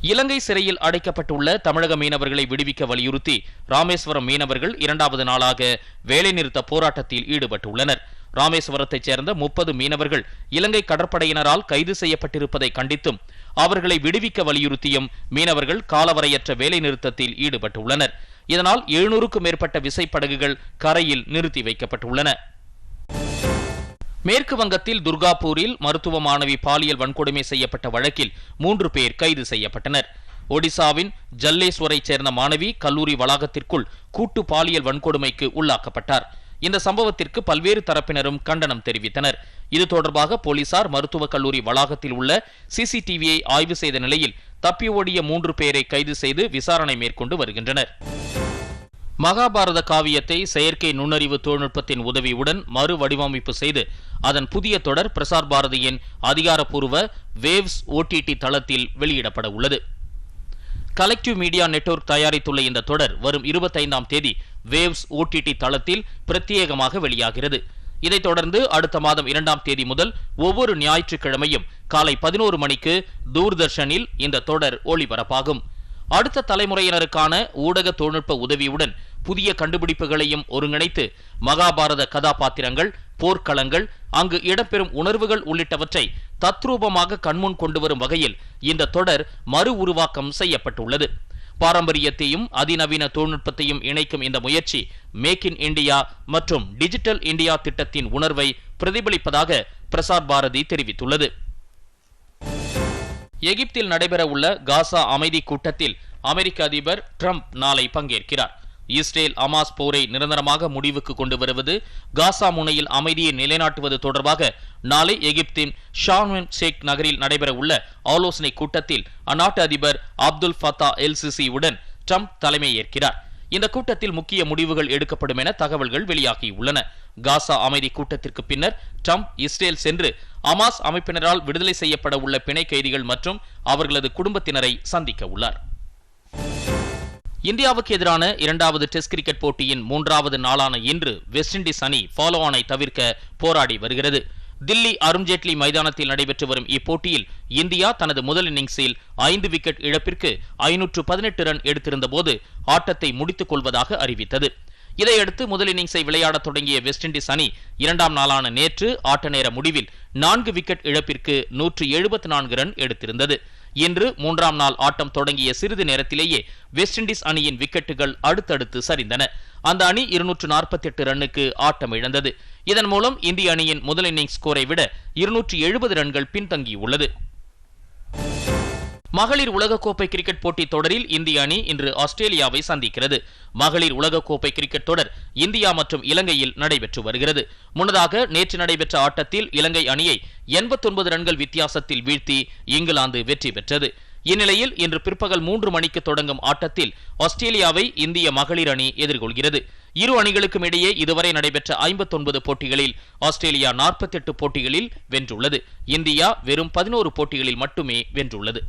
இலங்கை சிறையில் அடைக்கப்பட்டுள்ள தமிழக மீனவர்களை விடுவிக்க வலியுறுத்தி ராமேஸ்வரம் மீனவர்கள் இரண்டாவது நாளாக வேலைநிறுத்த போராட்டத்தில் ஈடுபட்டுள்ளனர். ராமேஸ்வரத்தைச் சேர்ந்த முப்பது மீனவர்கள் இலங்கை கடற்படையினரால் கைது செய்யப்பட்டிருப்பதை கண்டித்தும் அவர்களை விடுவிக்க வலியுறுத்தியும் மீனவர்கள் காலவரையற்ற வேலைநிறுத்தத்தில் ஈடுபட்டுள்ளனர். இதனால் எழுநூறுக்கும் மேற்பட்ட விசைப்படகுகள் கரையில் நிறுத்தி வைக்கப்பட்டுள்ளன. மேற்கு வங்கத்தில் துர்காபூரில் மருத்துவ மாணவி பாலியல் வன்கொடுமை செய்யப்பட்ட வழக்கில் மூன்று பேர் கைது செய்யப்பட்டனர். ஒடிசாவின் ஜல்லேஸ்வரைச் சேர்ந்த மாணவி கல்லூரி வளாகத்திற்குள் கூட்டு பாலியல் வன்கொடுமைக்கு உள்ளாக்கப்பட்டார். இந்த சம்பவத்திற்கு பல்வேறு தரப்பினரும் கண்டனம் தெரிவித்தனர். இது தொடர்பாக போலீசார் மருத்துவக் கல்லூரி வளாகத்தில் உள்ள சிசிடிவியை ஆய்வு செய்த நிலையில் தப்பி ஓடிய மூன்று பேரை கைது செய்து விசாரணை மேற்கொண்டு வருகின்றனர். மகாபாரத காவியத்தை செயற்கை நுண்ணறிவு தொழில்நுட்பத்தின் உதவியுடன் மறு வடிவமைப்பு செய்து அதன் புதிய தொடர் பிரசார் பாரதியின் அதிகாரப்பூர்வ வேவ்ஸ் ஓடிடி தளத்தில் வெளியிடப்பட உள்ளது. கலெக்டிவ் மீடியா நெட்வொர்க் தயாரித்துள்ள இந்த தொடர் வரும் இருபத்தைந்தாம் தேதி வேவ்ஸ் ஓடிடி தளத்தில் பிரத்யேகமாக வெளியாகிறது. இதைத் தொடர்ந்து அடுத்த மாதம் இரண்டாம் தேதி முதல் ஒவ்வொரு ஞாயிற்றுக்கிழமையும் காலை பதினோரு மணிக்கு தூர்தர்ஷனில் இந்த தொடர் ஒளிபரப்பாகும். அடுத்த தலைமுறையினருக்கான ஊடக தொழில்நுட்ப உதவியுடன் புதிய கண்டுபிடிப்புகளையும் ஒருங்கிணைத்து மகாபாரத கதாபாத்திரங்கள் போர்க்களங்கள் அங்கு இடம்பெறும் உணர்வுகள் உள்ளிட்டவற்றை தத்ரூபமாக கண்முன் கொண்டு வரும் வகையில் இந்த தொடர் மறு உருவாக்கம் செய்யப்பட்டுள்ளது. பாரம்பரியத்தையும் அதிநவீன தொழில்நுட்பத்தையும் இணைக்கும் இந்த முயற்சி மேக் இன் இந்தியா மற்றும் டிஜிட்டல் இந்தியா திட்டத்தின் உணர்வை பிரதிபலிப்பதாக பிரசார் பாரதி தெரிவித்துள்ளது. எகிப்தில் நடைபெறவுள்ள காசா அமைதி கூட்டத்தில் அமெரிக்க அதிபர் ட்ரம்ப் நாளை பங்கேற்கிறார். இஸ்ரேல் அமாஸ் போரை நிரந்தரமாக முடிவுக்கு கொண்டு வருவது காசா முனையில் அமைதியை நிலைநாட்டுவது தொடர்பாக நாளை எகிப்தின் ஷார்மென் ஷேக் நகரில் நடைபெறவுள்ள ஆலோசனை கூட்டத்தில் அந்நாட்டு அதிபர் அப்துல் ஃபத்தா எல் உடன் ட்ரம்ப் தலைமை ஏற்கிறார். இந்த கூட்டத்தில் முக்கிய முடிவுகள் எடுக்கப்படும் என தகவல்கள் வெளியாகியுள்ளன. காசா அமைதி கூட்டத்திற்கு பின்னர் ட்ரம்ப் இஸ்ரேல் சென்று அமாஸ் அமைப்பினரால் விடுதலை செய்யப்பட உள்ள பிணை கைதிகள் மற்றும் அவர்களது குடும்பத்தினரை சந்திக்க உள்ளார். இந்தியாவுக்கு எதிரான இரண்டாவது டெஸ்ட் கிரிக்கெட் போட்டியின் மூன்றாவது நாளான இன்று வெஸ்ட் இண்டீஸ் அணி ஃபாலோ ஆனை தவிர்க்க போராடி வருகிறது. தில்லி அருண்ஜேட்லி மைதானத்தில் நடைபெற்று வரும் இப்போட்டியில் இந்தியா தனது முதல் இன்னிங்ஸில் ஐந்து விக்கெட் இழப்பிற்கு ஐநூற்று பதினெட்டு ரன் எடுத்திருந்த போது ஆட்டத்தை முடித்துக் கொள்வதாக அறிவித்தது. இதையடுத்து முதல் இன்னிங்ஸை விளையாடத் தொடங்கிய வெஸ்ட் இண்டீஸ் அணி இரண்டாம் நாளான நேற்று ஆட்ட நேர முடிவில் நான்கு விக்கெட் இழப்பிற்கு நூற்று எழுபத்தி நான்கு ரன் எடுத்திருந்தது. இன்று மூன்றாம் நாள் ஆட்டம் தொடங்கிய சிறிது நேரத்திலேயே வெஸ்ட் இண்டீஸ் அணியின் விக்கெட்டுகள் அடுத்தடுத்து சரிந்தன. அந்த அணி இருநூற்று நாற்பத்தி எட்டு ரன்னுக்கு ஆட்டம் இழந்தது. இதன் மூலம் இந்திய அணியின் முதல் இன்னிங்ஸ் ஸ்கோரை விட இருநூற்று எழுபது ரன்கள் பின்தங்கியுள்ளது. மகளிர் உலகக்கோப்பை கிரிக்கெட் போட்டித் தொடரில் இந்திய அணி இன்று ஆஸ்திரேலியாவை சந்திக்கிறது. மகளிர் உலகக்கோப்பை கிரிக்கெட் தொடர் இந்தியா மற்றும் இலங்கையில் நடைபெற்று வருகிறது. முன்னதாக நேற்று நடைபெற்ற ஆட்டத்தில் இலங்கை அணியை எண்பத்தொன்பது ரன்கள் வித்தியாசத்தில் வீழ்த்தி இங்கிலாந்து வெற்றி பெற்றது. இந்நிலையில் இன்று பிற்பகல் மூன்று மணிக்கு தொடங்கும் ஆட்டத்தில் ஆஸ்திரேலியாவை இந்திய மகளிர் அணி எதிர்கொள்கிறது. இரு அணிகளுக்கும் இடையே இதுவரை நடைபெற்ற ஐம்பத்தொன்பது போட்டிகளில் ஆஸ்திரேலியா நாற்பத்தெட்டு போட்டிகளில் வென்றுள்ளது. இந்தியா வெறும் பதினோரு போட்டிகளில் மட்டுமே வென்றுள்ளது.